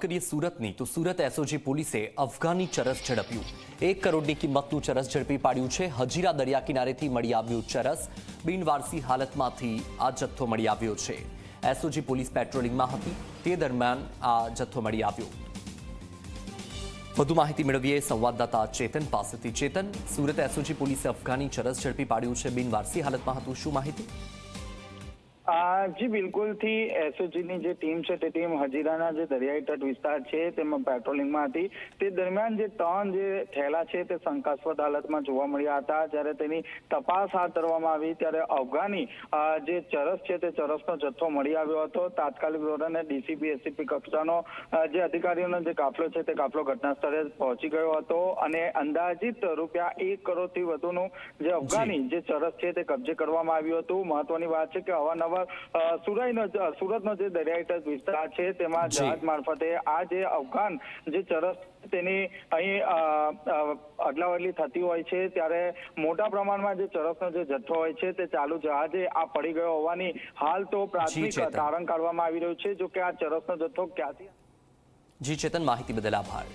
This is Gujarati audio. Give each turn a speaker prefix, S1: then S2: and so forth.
S1: કરીએ સુરતની, તો સુરત એસઓજી પોલીસે અફઘાની ચરસ ઝડપ્યું. એક કરોડની કિંમતનું ચરસ ઝડપી પાડ્યું છે. હજીરા દરિયા કિનારેથી મળી આવ્યું ચરસ. બિનવારસી હાલતમાંથી આ જથ્થો મળી આવ્યો છે. એસઓજી પોલીસ પેટ્રોલિંગમાં હતી. તે દરમિયાન આ જથ્થો મળી આવ્યો. વધુ માહિતી મેળવીએ સંવાદદાતા ચેતન પાસેથી. ચેતન, સુરત એસઓજી પોલીસે અફઘાની ચરસ ઝડપી પાડ્યું છે. બિનવારસી હાલતમાં હતું. શું માહિતી?
S2: જી બિલકુલથી જે ટીમ છે તે ટીમ હજીરાના જે દરિયાઈ તટ વિસ્તાર છે તેમાં પેટ્રોલિંગમાં હતી. તે દરમિયાન જે ત્રણ જે થેલા છે તે શંકાસ્પદ હાલતમાં જોવા મળ્યા હતા. જ્યારે તેની તપાસ હાથ ધરવામાં આવી ત્યારે અફઘાની જે ચરસ છે તે ચરસનો જથ્થો મળી આવ્યો હતો. તાત્કાલિક ધોરણે ડીસીપી એસીપી કક્ષાનો જે અધિકારીઓનો જે કાફલો છે તે કાફલો ઘટના સ્થળે પહોંચી ગયો હતો અને અંદાજિત રૂપિયા એક કરોડથી વધુનું જે. અફઘાની જે ચરસ છે તે કબજે કરવામાં આવ્યું હતું. મહત્વની વાત છે કે અવારનવાર અ, સુરતનો જે દરિયાઈ તટ વિસ્તાર છે તેમાં જહાજ મારફતે આ જે અફઘાન જે ચરસ તેની અહીં અ, અ, થતી હોય છે ત્યારે મોટા પ્રમાણમાં જે ચરસનો જે જથ્થો હોય છે તે ચાલુ જહાજે આ પડી ગયો હોવાની હાલ તો પ્રાથમિક. તારણ કાઢવામાં આવી રહ્યું છે જો કે આ ચરસનો જથ્થો ક્યાંથી
S1: જી ચેતન માહિતી બદલ આભાર